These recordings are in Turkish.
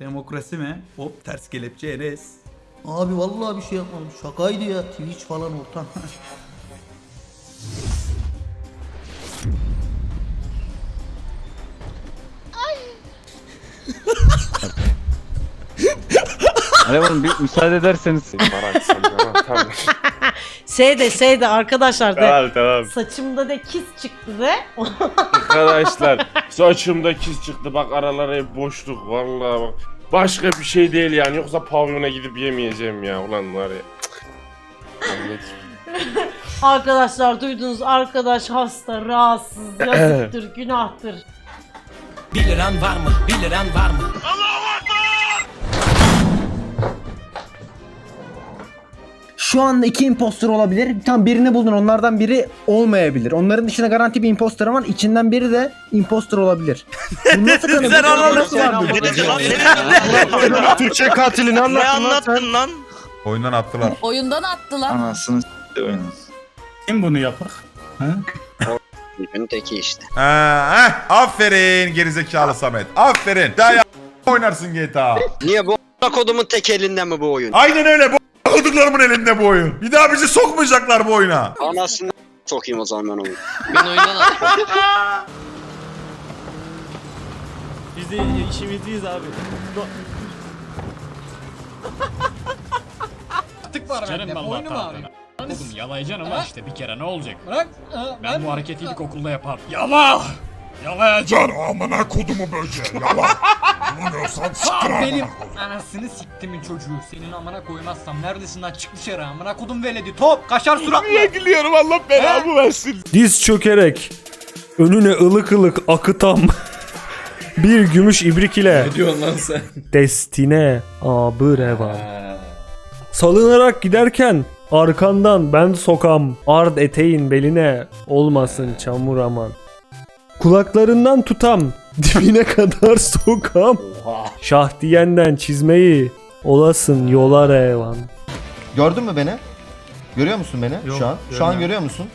Demokrasi mi? Hop ters kelepçe Enes. Abi vallahi bir şey yapmadım. Şakaydı ya. Twitch falan ortam. Alev Hanım bir müsaade ederseniz. Barak sen tamam tamam. Şey de şey de arkadaşlar de tamam tamam. saçımda de kis çıktı de. Arkadaşlar saçımda kis çıktı bak aralara hep boşluk vallahi bak. Başka bir şey değil yani yoksa pavyona gidip yemeyeceğim ya ulan var ya. Arkadaşlar duydunuz arkadaş hasta rahatsız yazıktır günahtır. 1 liran var mı? 1 liran var mı? Şu anda iki impostor olabilir. Tam birini buldun onlardan biri olmayabilir. Onların dışında garanti bir impostor var. İçinden biri de impostor olabilir. Bu nasıl kanı? Sen Bu anladın nasıl mı? var? Türkçe katilini anlattın lan. Oyundan attılar. Oyundan attılar. Anasını. Kim bunu yapak? Tipin teki işte. Ha, heh, aferin gerizekalı Samet. Aferin. Daha ya oynarsın GTA. Niye bu a**a kodumun tek elinde mi bu oyun? Aynen öyle. Bu koduklarımın elinde bu oyun. Bir daha bizi sokmayacaklar bu oyuna. Anasını sokayım o zaman ben oyunu. Ben oyundan attım. Biz de işimizdeyiz abi. Canım vallahi tatlına. Oğlum yalayacaksın ama işte bir kere ne olacak? Bırak. Ben bu hareketi ilkokulda yapardım. Yala! Yalayacaksın. amına kodumu böceği. Yalan. Bilmiyorsan Benim anasını siktimin çocuğu. Senin amına koymazsam neredesin lan çık dışarı amına kodum veledi top kaşar suratlı. Niye Gülüyorum Allah belamı versin. Diz çökerek önüne ılık ılık akıtam bir gümüş ibrik ile Ne diyorsun lan sen? destine abıreva. Salınarak giderken arkandan ben sokam ard eteğin beline olmasın çamur aman. Kulaklarından tutam dibine kadar sokam. Şah diyenden çizmeyi olasın yola revan. Gördün mü beni? Görüyor musun beni Yok, şu an? Şu an görmüyorum. görüyor musun?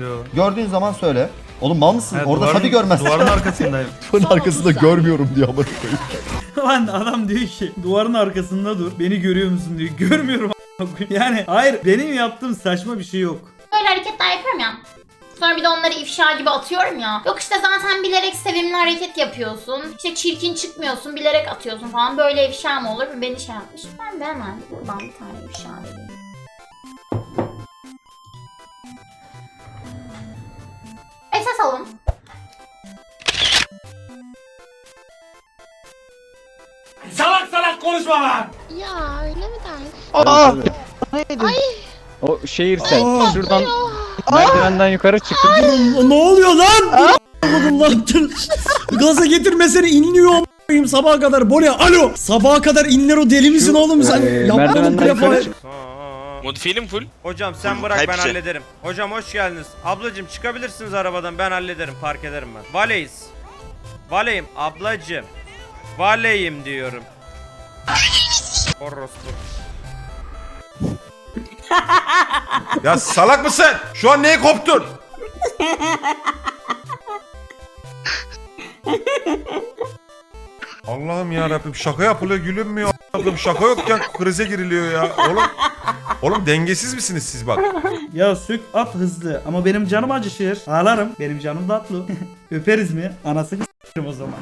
Yok. Gördüğün zaman söyle. Oğlum mal mısın? Ha, Orada duvarın- tabii görmezsin. Duvarın arkasındayım. Duvarın arkasında görmüyorum diyor ama. Lan adam diyor ki duvarın arkasında dur. Beni görüyor musun diyor. Görmüyorum a**ına koyayım. Yani hayır benim yaptığım saçma bir şey yok. Böyle hareketler yapıyorum ya. Sonra bir de onları ifşa gibi atıyorum ya. Yok işte zaten bilerek sevimli hareket yapıyorsun. İşte çirkin çıkmıyorsun bilerek atıyorsun falan. Böyle ifşa mı olur? Beni şey yapmış. Ben de hemen buradan bir tane ifşa vereyim. Esas alın. Salak salak konuşma lan. Ya öyle mi dersin? O şehir sen. Şuradan merdivenden yukarı çıktın. Ne oluyor lan? Oğlum lan gaza getirmesene inliyor a**ayım sabaha kadar. Bole alo. Sabaha kadar inler o deli misin oğlum sen? Ee, Yapmadın merdivenden yukarı prefire. çık. Modifiyeli full? Hocam sen bırak ben hallederim. Hocam hoş geldiniz. Ablacım çıkabilirsiniz arabadan ben hallederim park ederim ben. Valeyiz. Valeyim ablacım. Valeyim diyorum. Orospu. Ya salak mısın? Şu an neye koptun? Allah'ım ya Rabbim şaka yapılıyor gülünmüyor. Allah'ım şaka yokken krize giriliyor ya. Oğlum Oğlum dengesiz misiniz siz bak? Ya sök at hızlı ama benim canım acışır. Ağlarım. Benim canım tatlı. Öperiz mi? Anasını s**erim o zaman.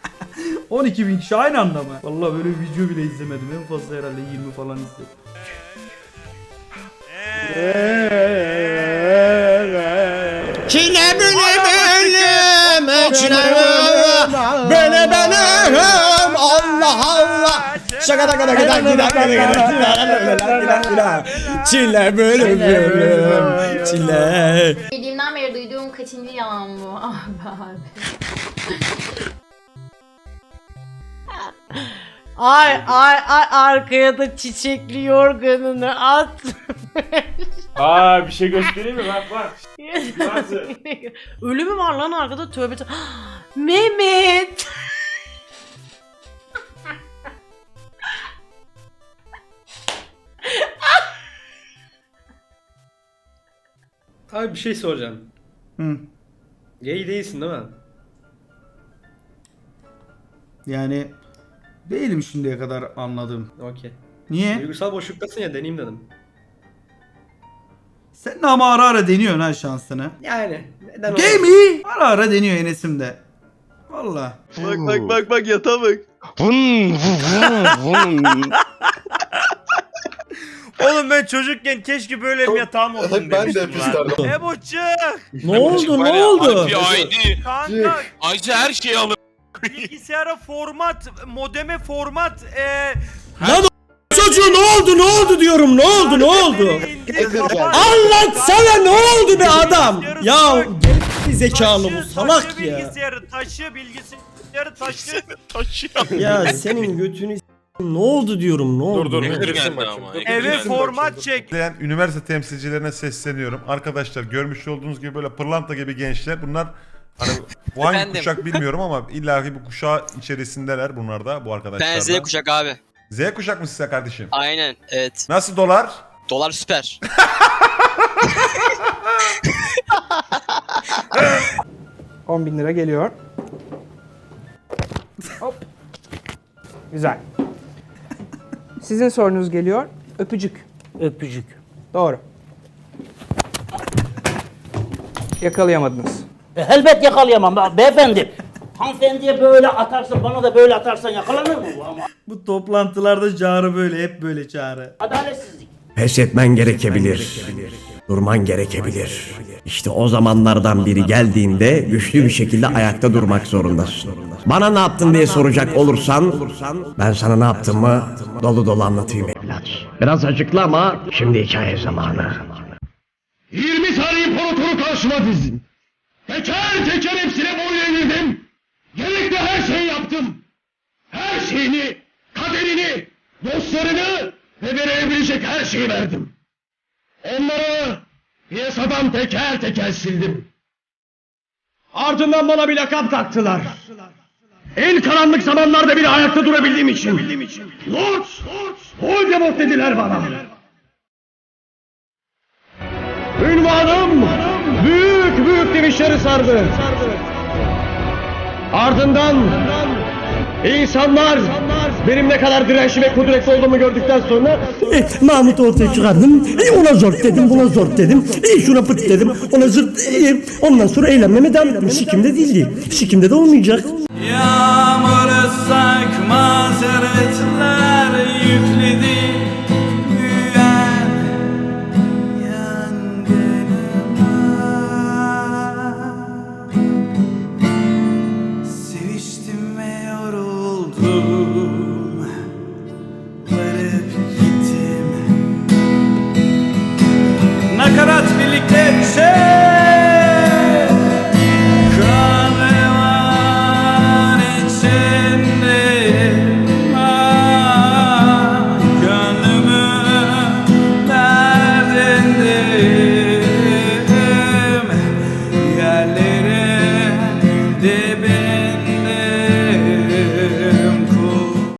12 bin kişi aynı anda mı? Vallahi böyle video bile izlemedim. En fazla herhalde 20 falan izledim. Çile bölüm ölüm. Çile bölüm. Bele benim. Allah Allah. Şaka da kadar gider gider gider gider. Çile bölüm ölüm. Çile. Bildiğimden beri duyduğum kaçıncı yalan bu? Ah be abi. Ay ay ay arkaya da çiçekli yorganını at. Aa bir şey göstereyim mi? Bak bak. Nasıl? Ölü mü var lan arkada tövbe tövbe. Mehmet. Abi bir şey soracağım. Hı. Gay değilsin değil mi? Yani Değilim şimdiye kadar anladım. Okey. Niye? Duygusal boşluktasın ya deneyeyim dedim. Sen de ama ara ara deniyorsun ha şansını. Yani neden mi? Ara ara deniyor Enes'im de. Valla. Bak bak bak bak yatağa bak. Vın vın vın. Oğlum ben çocukken keşke böyle bir yatağım olsun Ben de demiştim lan. Ebo çık! Ne oldu ne oldu? Kanka Ayrıca her şeyi alır. Bilgisayara format, modeme format, eee... Lan çocuğu ne oldu ne oldu diyorum ne oldu ne oldu? Anlatsana ne oldu be adam? Ya geri zekalı bu salak taşı ya. bilgisayarı, taşı bilgisayarı, taşı. Taşıyor. Ya senin götünü ne oldu diyorum ne oldu? dur, ne dur. oldu? geldi ama. Eve format çek. Üniversite temsilcilerine sesleniyorum. Arkadaşlar görmüş olduğunuz gibi böyle pırlanta gibi gençler. Bunlar hani bu hangi Efendim? kuşak bilmiyorum ama illaki bu kuşağı içerisindeler bunlar da bu arkadaşlar. da. kuşak abi. Z kuşak mı size kardeşim? Aynen evet. Nasıl dolar? Dolar süper. bin lira geliyor. Hop. Güzel. Sizin sorunuz geliyor. Öpücük. Öpücük. Doğru. Yakalayamadınız. E, elbet yakalayamam be- beyefendi. Hanımefendiye böyle atarsın bana da böyle atarsan yakalanır mı bu ama? Bu toplantılarda çağrı böyle hep böyle çağrı. Adaletsizlik. Pes etmen gerekebilir. Durman gerekebilir. İşte o zamanlardan biri geldiğinde güçlü bir şekilde ayakta durmak zorundasın. Bana ne yaptın diye soracak olursan ben sana ne yaptığımı dolu dolu anlatayım evlat. Biraz acıklı ama şimdi hikaye zamanı. 20 tane imparatoru karşıma dizdim. Teker teker hepsine boyun eğdirdim. Gerekli her şeyi yaptım. Her şeyini, kaderini, dostlarını ve verebilecek her şeyi verdim. Onları piyasadan teker teker sildim. Ardından bana bir lakap taktılar. En karanlık zamanlarda bile ayakta durabildiğim için. Lord, Voldemort dediler bana. Ünvanım büyük Dervişleri sardı. Ardından insanlar benim ne kadar dirençli ve kudretli olduğumu gördükten sonra e, Mahmut'u ortaya çıkardım. E, ona zor dedim, buna zor dedim. E, şuna pıt dedim, ona zırt. E, ondan sonra eğlenmeme devam ettim. Sikimde değildi. Sikimde de olmayacak. Yağmur sakmaz